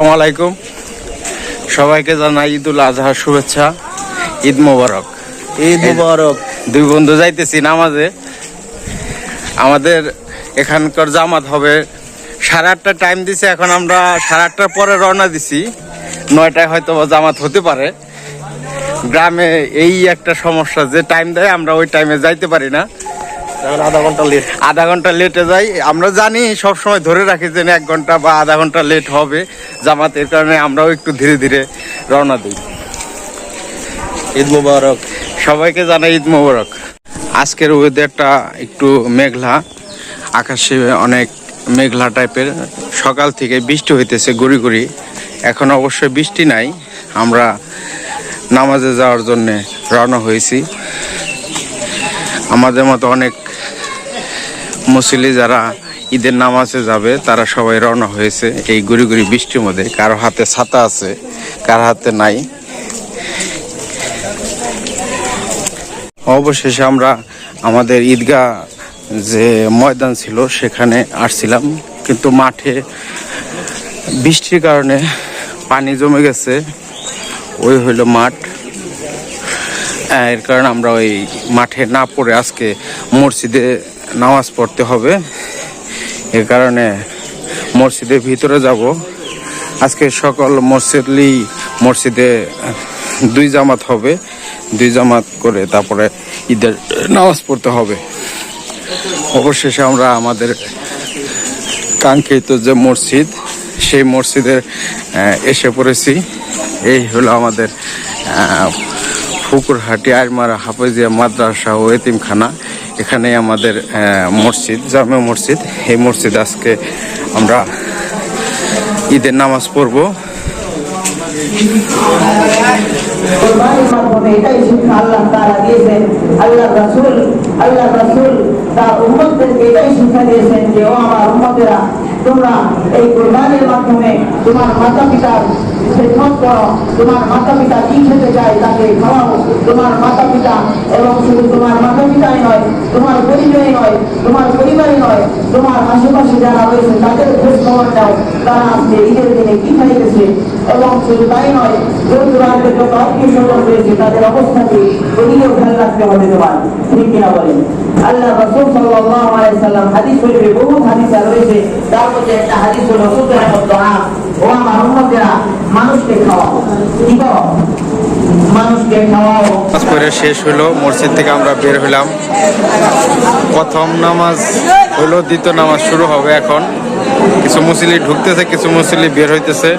আলাইকুম। সবাইকে জানাই ঈদুল আজহার শুভেচ্ছা ঈদ মোবারক। ঈদ মুবারক। দুই বন্ধু যাইতেছি নামাজে। আমাদের এখানকার জামাত হবে সাড়ে আটটা টাইম দিছে এখন আমরা সাড়ে আটটার পরে রওনা দিছি। নয়টায় হয়তো জামাত হতে পারে। গ্রামে এই একটা সমস্যা যে টাইম দেয় আমরা ওই টাইমে যাইতে পারি না। আধা ঘণ্টা লেট আধা ঘণ্টা লেটে যাই। আমরা জানি সব সময় ধরে রাখি যে এক ঘণ্টা বা আধা ঘণ্টা লেট হবে জামাতের কারণে, আমরাও একটু ধীরে ধীরে রওনা দিই। ঈদ মুবারক। সবাইকে জানাই ঈদ মোবারক। আজকের ওয়েদারটা একটু মেঘলা। আকাশে অনেক মেঘলা টাইপের সকাল থেকে বৃষ্টি হইতেছে গুড়ি গুড়ি এখন অবশ্যই বৃষ্টি নাই। আমরা নামাজে যাওয়ার জন্যে রওনা হয়েছি। আমাদের মতো অনেক মুসলি যারা ঈদের নামাজে যাবে, তারা সবাই রওনা হয়েছে এই গুড়ি গুড়ি বৃষ্টির মধ্যে। কারও হাতে ছাতা আছে, কারও হাতে নাই। অবশেষে আমরা আমাদের ঈদগাহ যে ময়দান ছিল, সেখানে আসছিলাম। কিন্তু মাঠে বৃষ্টির কারণে পানি জমে গেছে। ওই হইল মাঠ। এর কারণে আমরা ওই মাঠে না পড়ে আজকে মসজিদে নামাজ পড়তে হবে। এর কারণে মসজিদের ভিতরে যাব। আজকে সকল মসজিদলি মসজিদে দুই জামাত হবে। দুই জামাত করে তারপরে ঈদের নামাজ পড়তে হবে। অবশেষে আমরা আমাদের কাঙ্ক্ষিত যে মসজিদ, সেই মসজিদে এসে পড়েছি। এই হলো আমাদের ফুকুরহাটি আরমারা হাফেজিয়া মাদ্রাসা ও এতিমখানা এখানে আমাদের মসজিদ, জামে মসজিদ। এই মসজিদ আজকে আমরা ঈদের নামাজ পড়ব। তোমরা এই কোরবানির মাধ্যমে তোমার মাতা পিতার খেদমত করো তোমার মাতা পিতা কি খেতে চায়, তাকে খাওয়াও। তোমার মাতা পিতা এবং শুধু তোমার মাতা পিতাই নয়, তোমার পরিচয় নয়, তোমার পরিবারই নয়, তোমার আশেপাশে যারা রয়েছে, তাদের খোঁজ খবর নাও তারা আজকে ঈদের দিনে কি খাইতেছে? এবং শুধু তাই নয় দূর দূরান্তের যত আত্মীয় স্বজন রয়েছে, তাদের অবস্থাকে ওদিকেও খেয়াল রাখতে হবে তোমার। ঠিক কিনা বলেন? আল্লাহ রসুল সাল্লাল্লাহু আলাইহি সাল্লাম হাদিস শরীফে বহু হাদিস রয়েছে। তার মধ্যে একটা হাদিস হলো, সুতরাং দোয়া ও আমার মানুষকে খাওয়াও। কি খাওয়াও? শেষ হলো, মসজিদ থেকে আমরা বের হলাম। প্রথম নামাজ হলো, দ্বিতীয় নামাজ শুরু হবে এখন। কিছু মুসলি ঢুকতেছে, কিছু মুসলি বের হইতেছে।